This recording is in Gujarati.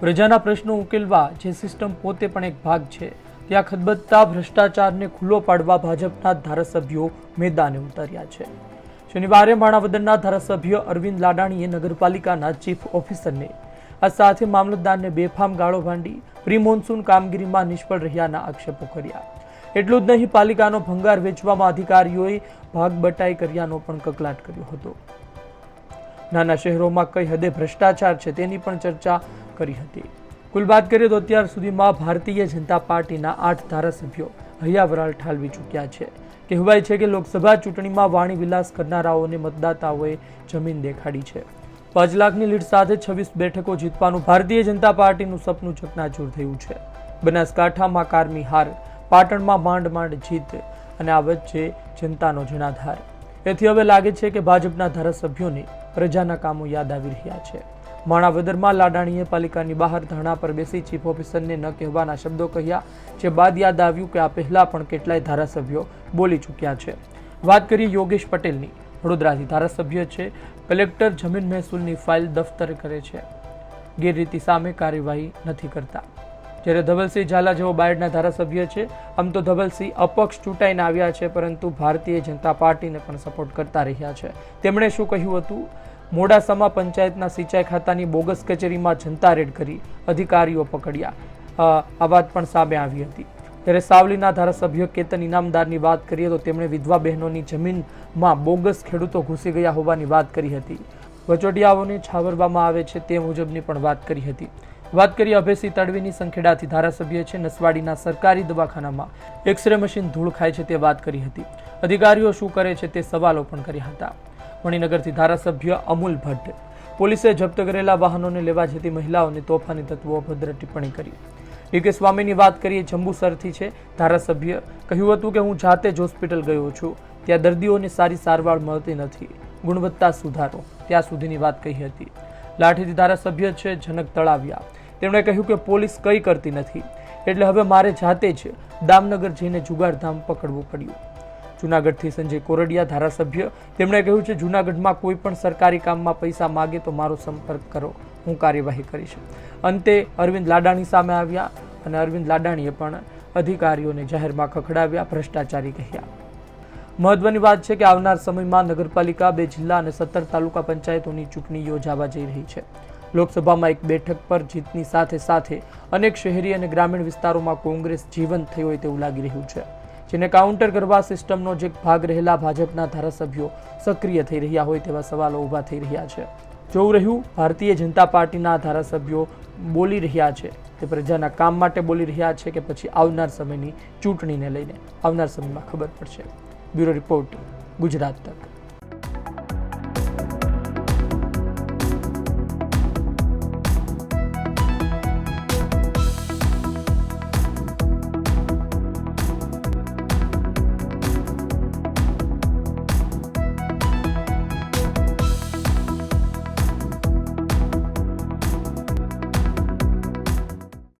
પ્રજાના પ્રશ્નો ઉકેલવા જે સિસ્ટમ પોતે પણ એક ભાગ છે. ત્યાં ખદબદતા, ભ્રષ્ટાચારને ખુલ્લો પાડવા ભાજપના ધારાસભ્યો મેદાને ઉતર્યા છે. શનિવારે માણાવદરના ધારાસભ્ય અરવિંદ લાડાણીએ નગરપાલિકાના ચીફ ઓફિસરને આ સાથે મામલતદારને બેફામ ગાળો ભાંડી પ્રી મોન્સૂન કામગીરીમાં નિષ્ફળ રહ્યાના આક્ષેપો કર્યા. એટલું જ નહીં, પાલિકાનો ભંગાર વેચવામાં અધિકારીઓએ ભાગ બટાઈ કર્યાનો પણ કકલાટ કર્યો હતો. નાના શહેરોમાં કઈ હદે ભ્રષ્ટાચાર છે તેની પણ ચર્ચા કરી હતી. કુલ વાત કરીએ તો અત્યાર સુધીમાં ભારતીય જનતા પાર્ટીના આઠ ધારાસભ્યો હૈયાવરાળ ઠાલવી ચૂક્યા છે. કહેવાય છે કે લોકસભા ચૂંટણીમાં વાણી વિલાસ કરનારાઓને મતદાતાઓએ જમીન દેખાડી છે. પાંચ લાખની લીડ સાથે છવ્વીસ બેઠકો જીતવાનું ભારતીય જનતા પાર્ટીનું સપનું ચકનાચૂર થયું છે. બનાસકાંઠામાં કારમી હાર, પાટણમાં માંડ માંડ જીત અને આ વચ્ચે જનતાનો જનાધાર એથી હવે લાગે છે કે ભાજપના ધારાસભ્યોને પ્રજાના કામો યાદ આવી રહ્યા છે. માણાવદરમાં લાડાણીએ પાલિકાની બહાર ધરણા પર બેસી ચીફ ઓફિસરને ન કહેવાના શબ્દો કહ્યા, જે બાદ યાદ આવ્યું કે આ પહેલાં પણ કેટલાય ધારાસભ્યો બોલી ચૂક્યા છે. વાત કરીએ યોગેશ પટેલની. વડોદરાથી ધારાસભ્ય છે. કલેક્ટર જમીન મહેસૂલની ફાઇલ દફતર કરે છે. ગેરરીતિ સામે કાર્યવાહી નથી કરતા. જ્યારે ધવલસિંહ ઝાલા જેવો બાયડના ધારાસભ્ય છે, આમ તો ધવલસિંહ અપક્ષ ચૂંટાઈને આવ્યા છે, પરંતુ ભારતીય જનતા પાર્ટીને પણ સપોર્ટ કરતા રહ્યા છે. તેમણે શું કહ્યું હતું? મોડાસામાં પંચાયતના સિંચાઈ ખાતાની બોગસ કચેરીમાં જનતા રેડ કરી, અધિકારીઓ પકડ્યા. આ વાત પણ સામે આવી હતી. ત્યારે સાવલીના ધારાસભ્ય કેતન ઇનામદારની વાત કરીએ તો તેમણે વિધવા બહેનોની જમીનમાં બોગસ ખેડૂતો ઘૂસી ગયા હોવાની વાત કરી હતી. વચોટિયાઓને છાવરવામાં આવે છે તે મુજબની પણ વાત કરી હતી. વાત કરીએ અભયસિંહ તડવીની સંખેડાથી ધારાસભ્ય છે નસવાડીના સરકારી દવાખાનામાં. એક્સરે મશીન ધૂળ ખાય છે તે વાત કરી હતી. અધિકારીઓ શું કરે છે તે સવાલો પણ કર્યા હતા. મણિનગરથી ધારાસભ્ય અમૂલ ભટ્ટ. પોલીસે જપ્ત કરેલા વાહનોને લેવા જતી મહિલાઓને તોફાની તત્વો અભદ્ર ટિપ્પણી કરી. ડીકે સ્વામીની વાત કરીએ જંબુસરથી છે ધારાસભ્ય. કહ્યું હતું કે હું જાતે જ હોસ્પિટલ ગયો છું. ત્યાં દર્દીઓને સારી સારવાર મળતી નથી. ગુણવત્તા સુધારો. ત્યાં સુધીની વાત કહી હતી. લાઠીથી ધારાસભ્ય છે જનક તળાવિયા. તેમણે કહ્યું કે પોલીસ કંઈ કરતી નથી. એટલે હવે મારે જાતે જ દામનગર જઈને જુગારધામ પકડવું પડ્યું. જુનાગઢથી સંજય કોરડિયા ધારાસભ્ય. તેમણે કહ્યું છે, જુનાગઢમાં કોઈ પણ સરકારી કામમાં પૈસા માગે તો મારો સંપર્ક કરો. હું કાર્યવાહી કરીશ. અંતે અરવિંદ લાડાણી સામે આવ્યા અને અરવિંદ લાડાણીએ પણ અધિકારીઓને જાહેરમાં ખખડાવ્યા, ભ્રષ્ટાચારી કહ્યા. મહત્વની વાત છે કે આવનાર સમયમાં નગરપાલિકા, બે જિલ્લા અને સત્તર તાલુકા પંચાયતોની ચૂંટણી યોજાવા જઈ રહી છે. લોકસભામાં એક બેઠક પર જીતની સાથે સાથે અનેક શહેરી અને ગ્રામીણ વિસ્તારોમાં કોંગ્રેસ જીવંત થઈ હોય તેવું લાગી રહ્યું છે, જેને કાઉન્ટર કરવા સિસ્ટમનો જે ભાગ રહેલા ભાજપના ધારાસભ્યો સક્રિય થઈ રહ્યા હોય તેવા સવાલો ઊભા થઈ રહ્યા છે. જોવું રહ્યું, ભારતીય જનતા પાર્ટીના ધારાસભ્યો બોલી રહ્યા છે, તે પ્રજાના કામ માટે બોલી રહ્યા છે કે પછી આવનાર સમયની ચૂંટણીને લઈને. આવનાર સમયમાં ખબર પડશે. બ્યુરો રિપોર્ટ, ગુજરાત તક.